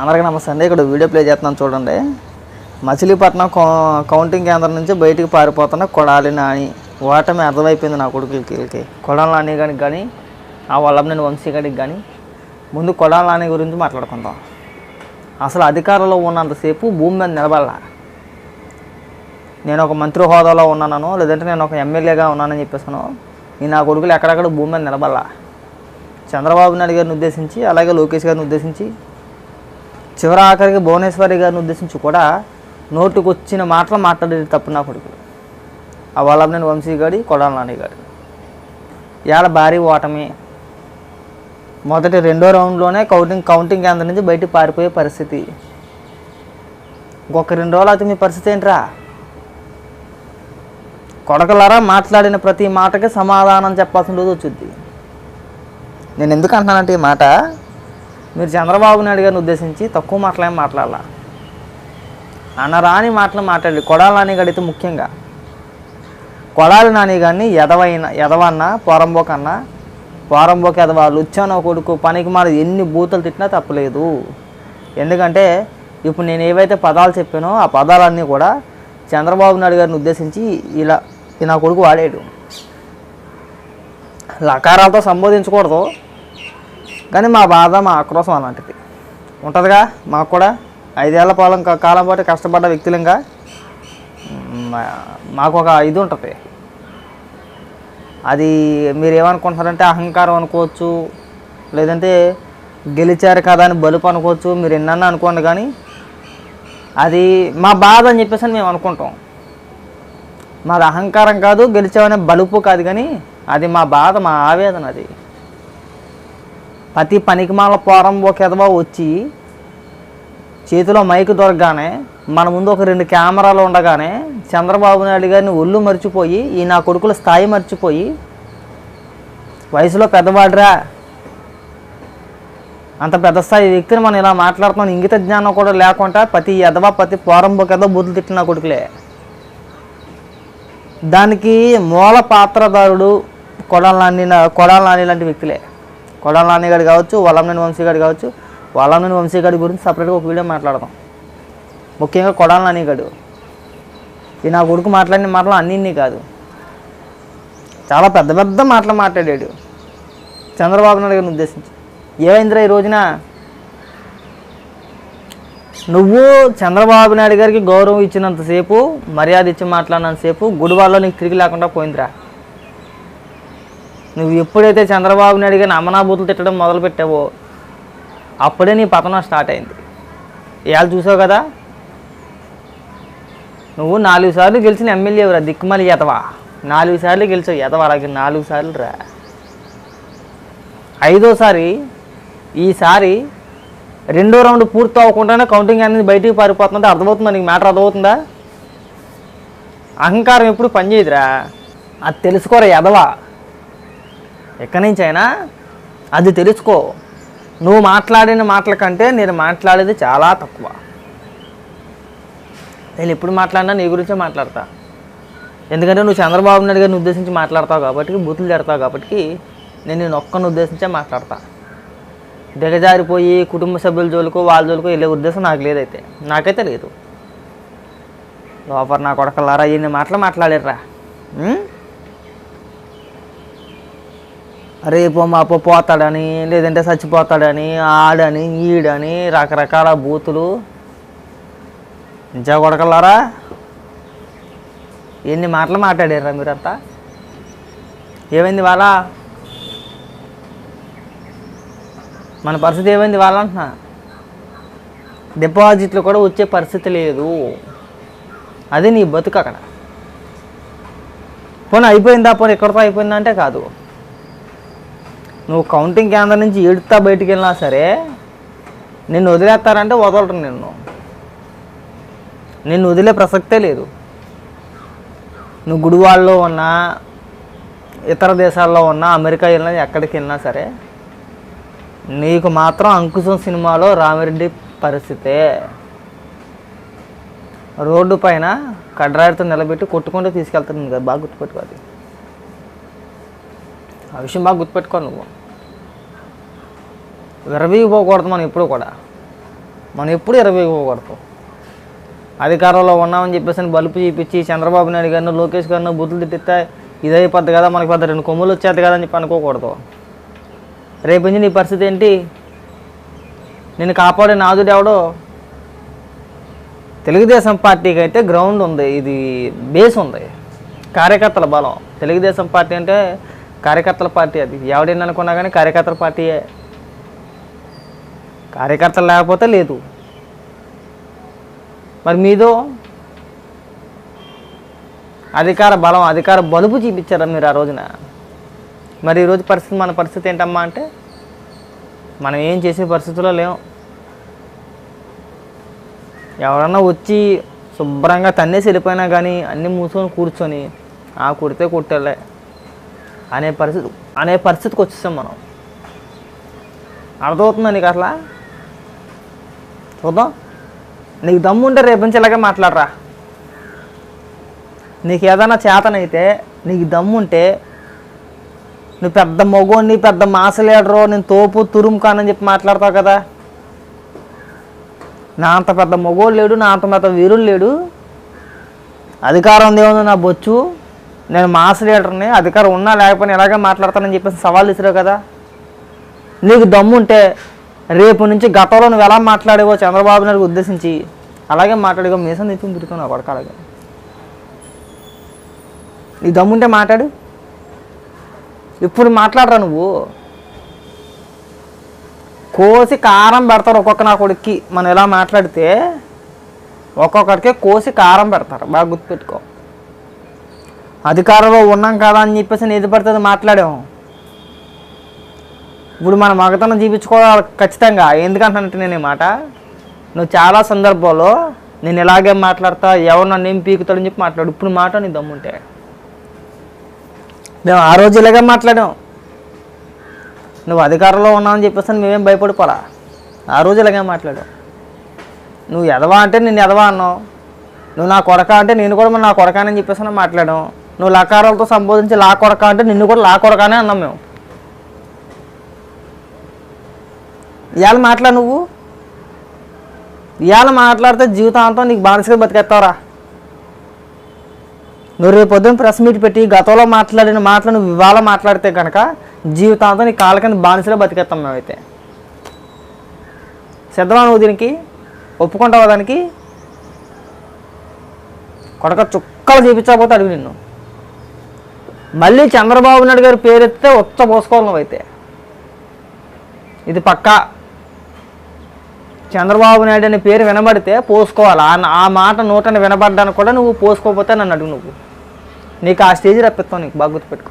అందరికీ నమస్తే అండి. ఇక్కడ వీడియో ప్లే చేస్తున్నాను చూడండి. మచిలీపట్నం కౌంటింగ్ కేంద్రం నుంచి బయటికి పారిపోతున్న కొడాలి నాని. ఓటమి అర్థమైపోయింది నా కొడుకులకి కొడాలి నాని గారికి కానీ ఆ వల్లభనేని వంశీ గారికి కానీ ముందు కొడాలి నాని గురించి మాట్లాడుకుందాం. అసలు అధికారంలో ఉన్నంతసేపు భూమి మీద నిలబడాల. నేను ఒక మంత్రి హోదాలో ఉన్నాను లేదంటే నేను ఒక ఎమ్మెల్యేగా ఉన్నానని చెప్పేసాను నేను నా కొడుకులు ఎక్కడెక్కడ భూమి మీద నిలబడాల? చంద్రబాబు నాయుడు గారిని ఉద్దేశించి అలాగే లోకేష్ గారిని ఉద్దేశించి చివరి ఆఖరికి భువనేశ్వరి గారిని ఉద్దేశించి కూడా నోటుకు వచ్చిన మాటలు మాట్లాడేది తప్పు నా కొడుకులు ఆ వల్లభనేని వంశీ గారి కొడాల నాని గారి. ఇవాళ భారీ ఓటమి. మొదటి రెండో రౌండ్లోనే కౌంటింగ్ కౌంటింగ్ కేంద్రం నుంచి బయటికి పారిపోయే పరిస్థితి. ఇంకొక రెండు రోజులు అయితే మీ పరిస్థితి ఏంట్రా? కొడకలారా మాట్లాడిన ప్రతి మాటకి సమాధానం చెప్పాల్సిన రోజు వచ్చింది. నేను ఎందుకు అంటున్నానంటే ఈ మాట? మీరు చంద్రబాబు నాయుడు గారిని ఉద్దేశించి తక్కువ మాటలేం మాట్లాడాల. అనరాని మాటలు మాట్లాడి కొడాల నాని గడితే ముఖ్యంగా. కొడాలి నాని గారిని ఎదవైన ఎదవన్నా పోరంబోకన్నా పోరంబోక ఎదవ లుచ్చానో కొడుకు పనికి మాల ఎన్ని బూతులు తిట్టినా తప్పలేదు. ఎందుకంటే ఇప్పుడు నేను ఏవైతే పదాలు చెప్పానో ఆ పదాలన్నీ కూడా చంద్రబాబు నాయుడు గారిని ఉద్దేశించి ఇలా నా కొడుకు వాడాడు. లకారాలతో సంబోధించకూడదు. కానీ మా బాధ మా ఆక్రోశం అలాంటిది. ఉంటుందిగా? మాకు కూడా ఐదేళ్ళ పాలం కాలం పాటు కష్టపడ్డ వ్యక్తులంగా మాకు ఒక ఇది ఉంటుంది. అది మీరు ఏమనుకుంటున్నారంటే అహంకారం అనుకోవచ్చు లేదంటే గెలిచారు కదా అని బలుపు అనుకోవచ్చు మీరు ఎన్న అనుకోండి కానీ అది మా బాధ అని చెప్పేసి అని మేము అనుకుంటాం. మాది అహంకారం కాదు గెలిచామనే బలుపు కాదు కానీ అది మా బాధ మా ఆవేదన అది. ప్రతి పనికిమాల పోరం ఒక ఎదవా వచ్చి చేతిలో మైక్ దొరకగానే మన ముందు ఒక రెండు కెమెరాలు ఉండగానే చంద్రబాబు నాయుడు గారిని ఒళ్ళు మర్చిపోయి ఈ నా కొడుకుల స్థాయి మర్చిపోయి వయసులో పెద్దవాడురా. అంత పెద్ద స్థాయి వ్యక్తిని మనం ఇలా మాట్లాడుతున్నాం ఇంగిత జ్ఞానం కూడా లేకుండా ప్రతి ఎదవ ప్రతి పోరంబోకి ఎదో బుద్ధులు తిట్టిన కొడుకులే. దానికి మూల పాత్రదారుడు కొడాల నాని కొడాల నాని లాంటి వ్యక్తులే. కొడాల నాన్నగారు కావచ్చు వలంనేని వంశీ గారు కావచ్చు వలంనేని వంశీ గారి గురించి సపరేట్గా ఒక వీడియో మాట్లాడదాం. ముఖ్యంగా కొడాల నాన్నగారు ఈ నా కొడుకు మాట్లాడిన మాటలు అన్నీ కాదు. చాలా పెద్ద పెద్ద మాటలు మాట్లాడాడు. చంద్రబాబు నాయుడు గారిని ఉద్దేశించి. ఏమైందిరా ఈ రోజున? నువ్వు చంద్రబాబు నాయుడు గారికి గౌరవం ఇచ్చినంతసేపు మర్యాద ఇచ్చి మాట్లాడినంతసేపు గుడివాడలో నీకు తిరిగి లేకుండా పోయిందిరా. నువ్వు ఎప్పుడైతే చంద్రబాబు నాయుడు గారిని అమనాభూతులు తిట్టడం మొదలు పెట్టావో అప్పుడే నీ పతనం స్టార్ట్ అయింది. ఇవాళ చూసావు కదా? నువ్వు నాలుగు సార్లు గెలిచిన ఎమ్మెల్యేవురా దిక్కుమలి ఎదవా నాలుగు సార్లు గెలిచావు. ఎదవా అలాగే నాలుగు సార్లు రా. ఐదోసారి ఈసారి రెండో రౌండ్ పూర్తి అవ్వకుండానే కౌంటింగ్ అనేది బయటికి పారిపోతుందంటే అర్థమవుతుందా? నీకు మ్యాటర్ అర్థమవుతుందా? అహంకారం ఎప్పుడు పనిచేయదురా. అది తెలుసుకోరా ఎదవా ఎక్కడి నుంచి అయినా అది తెలుసుకో. నువ్వు మాట్లాడిన మాటల కంటే నేను మాట్లాడేది చాలా తక్కువ. నేను ఎప్పుడు మాట్లాడినా నీ గురించే మాట్లాడతా. ఎందుకంటే నువ్వు చంద్రబాబు నాయుడు గారిని ఉద్దేశించి మాట్లాడతావు కాబట్టి బూతులు తిడతావు కాబట్టి నేను నేను ఒక్కని ఉద్దేశించే మాట్లాడతా. దిగజారిపోయి కుటుంబ సభ్యుల జోలుకో వాళ్ళ జోలుకో వెళ్ళే ఉద్దేశం నాకు లేదైతే. నాకైతే లేదు. లోపల నా కొడకలారా ఎన్ని మాటలు మాట్లాడారా రేపు మాపో పోతాడని లేదంటే చచ్చిపోతాడని ఆడని ఈడని రకరకాల బూతులు. నిజా కొడకలారా ఎన్ని మాటలు మాట్లాడారా మీరంతా? ఏమైంది వాళ్ళ? మన పరిస్థితి ఏమైంది వాళ్ళ అంటున్నా? డిపాజిట్లు కూడా వచ్చే పరిస్థితి లేదు. అది నీ బతుకు అక్కడ. పోనీ అయిపోయిందా? పోనీ ఎక్కడితో అయిపోయిందా అంటే కాదు. నువ్వు కౌంటింగ్ కేంద్రం నుంచి ఏడుతా బయటికి వెళ్ళినా సరే నిన్ను వదిలేస్తారంటే వదలరు నిన్ను. నిన్ను వదిలే ప్రసక్తే లేదు. నువ్వు గుడివాళ్ళలో ఉన్నా ఇతర దేశాల్లో ఉన్నా అమెరికా వెళ్ళినా ఎక్కడికి వెళ్ళినా సరే నీకు మాత్రం అంకుశం సినిమాలో రామిరెడ్డి పరిస్థితే. రోడ్డు పైన కడ్రాయితో నిలబెట్టి కొట్టుకుంటూ తీసుకెళ్తుంది కదా బాగా గుర్తుపెట్టుకోవాలి ఆ విషయం బాగా గుర్తుపెట్టుకో నువ్వు. విరవీగిపోకూడదు మనం ఎప్పుడు కూడా. మనం ఎప్పుడు ఇరవై అధికారంలో ఉన్నామని చెప్పేసి బలుపు చూపించి చంద్రబాబు నాయుడు గారిని లోకేష్ గారిని బుద్ధులు తిట్టిస్తే ఇదైపోద్ది కదా మనకి పెద్ద రెండు కొమ్ములు వచ్చేది కదా అని చెప్పి అనుకోకూడదు. రేపు నీ పరిస్థితి ఏంటి? నేను కాపాడే నాదుడు ఎవడో? తెలుగుదేశం పార్టీకి అయితే గ్రౌండ్ ఉంది. ఇది బేస్ ఉంది. కార్యకర్తల బలం. తెలుగుదేశం పార్టీ అంటే కార్యకర్తల పార్టీ అది. ఎవడేంది అనుకున్నా కానీ కార్యకర్తల పార్టీయే. కార్యకర్తలు లేకపోతే లేదు. మరి మీదో అధికార బలం అధికార బలుపు చూపించారా మీరు ఆ రోజున? మరి ఈరోజు పరిస్థితి మన పరిస్థితి ఏంటమ్మా అంటే మనం ఏం చేసే పరిస్థితుల్లో లేం. ఎవరన్నా వచ్చి శుభ్రంగా తన్నేసి వెళ్ళిపోయినా కానీ అన్నీ మూసుకొని కూర్చొని ఆ కుడితే కుట్టలే అనే పరిస్థితి అనే పరిస్థితికి వచ్చేసాం మనం. అర్థమవుతుందా నీకు అట్లా? చూద్దాం. నీకు దమ్ముంటే రేపు నుంచి ఇలాగే మాట్లాడరా. నీకు ఏదైనా చేతనైతే నీకు దమ్ముంటే నువ్వు పెద్ద మగోని పెద్ద మాసలేడరో నేను తోపు తురుము కానని చెప్పి మాట్లాడతావు కదా. నా అంత పెద్ద మగోడు లేడు నా అంత పెద్ద వీరుడు లేడు. అధికారం దేవుడు నా బొచ్చు? నేను మాస్ లీడర్ని అధికారం ఉన్నా లేకపోయినా ఎలాగే మాట్లాడతానని చెప్పేసి సవాల్ ఇసిరావు కదా. నీకు దమ్ముంటే రేపు నుంచి గతంలో నువ్వు ఎలా మాట్లాడేవో చంద్రబాబు నాయుడు ఉద్దేశించి అలాగే మాట్లాడేవో మీసం తెచ్చి తిరుగుతున్నావు కొడక అలాగే నీ దమ్ముంటే మాట్లాడు. ఇప్పుడు మాట్లాడరా నువ్వు? కోసి కారం పెడతారు ఒక్కొక్క నా కొడుక్కి. మనం ఎలా మాట్లాడితే ఒక్కొక్కడికి కోసి కారం పెడతారు. బాగా గుర్తుపెట్టుకో. అధికారంలో ఉన్నాం కదా అని చెప్పేసి నేను ఏది పడుతుంది మాట్లాడాము ఇప్పుడు మన మగతనం చూపించుకోవాలి ఖచ్చితంగా. ఎందుకంటున్నట్టు నేను ఈ మాట? నువ్వు చాలా సందర్భాల్లో నేను ఇలాగే మాట్లాడతా ఎవరు నన్ను ఏం పీకుతాడని చెప్పి మాట్లాడు. ఇప్పుడు మాట నీ దమ్ముంటే. మేము ఆ రోజు ఇలాగే మాట్లాడాం. నువ్వు అధికారంలో ఉన్నావని చెప్పేసి మేమేం భయపడిపోలా? ఆ రోజు ఇలాగే మాట్లాడాం. నువ్వు ఎదవా అంటే నేను ఎదవా అన్నావు. నువ్వు నా కొడక అంటే నేను కూడా నా కొడకానని చెప్పేసి మాట్లాడాం. నువ్వు లకారాలతో సంబోధించి లా కొరక అంటే నిన్ను కూడా లా కొడకానే అన్నాం మేము. ఇవాళ మాట్లా నువ్వు? ఇవాళ మాట్లాడితే జీవితాంతం నీకు బానిసగా బతికేస్తావురా. నువ్వు రేపు పొద్దున్న ప్రెస్ మీట్ పెట్టి గతంలో మాట్లాడిన మాటలు నువ్వు ఇవాళ మాట్లాడితే కనుక జీవితాంతం నీ కాళ్ళ కింద బానిసలో బతికేస్తాం మేమైతే. సిద్ధమా నువ్వు దీనికి? ఒప్పుకుంటావా దానికి? కొడక చుక్కలు చూపించకపోతే అడుగు నిన్ను. మళ్ళీ చంద్రబాబు నాయుడు గారి పేరు ఎత్తితే ఉచ్చ పోసుకోవాలి అయితే. ఇది పక్కా. చంద్రబాబు నాయుడు అనే పేరు వినబడితే పోసుకోవాలి. ఆ- ఆ మాట నోటని వినబడ్డానికి కూడా నువ్వు పోసుకోకపోతే నన్ను అడుగు నువ్వు. నీకు ఆ స్టేజ్ రప్పిస్తావు నీకు బాగా గుర్తుపెట్టుకో.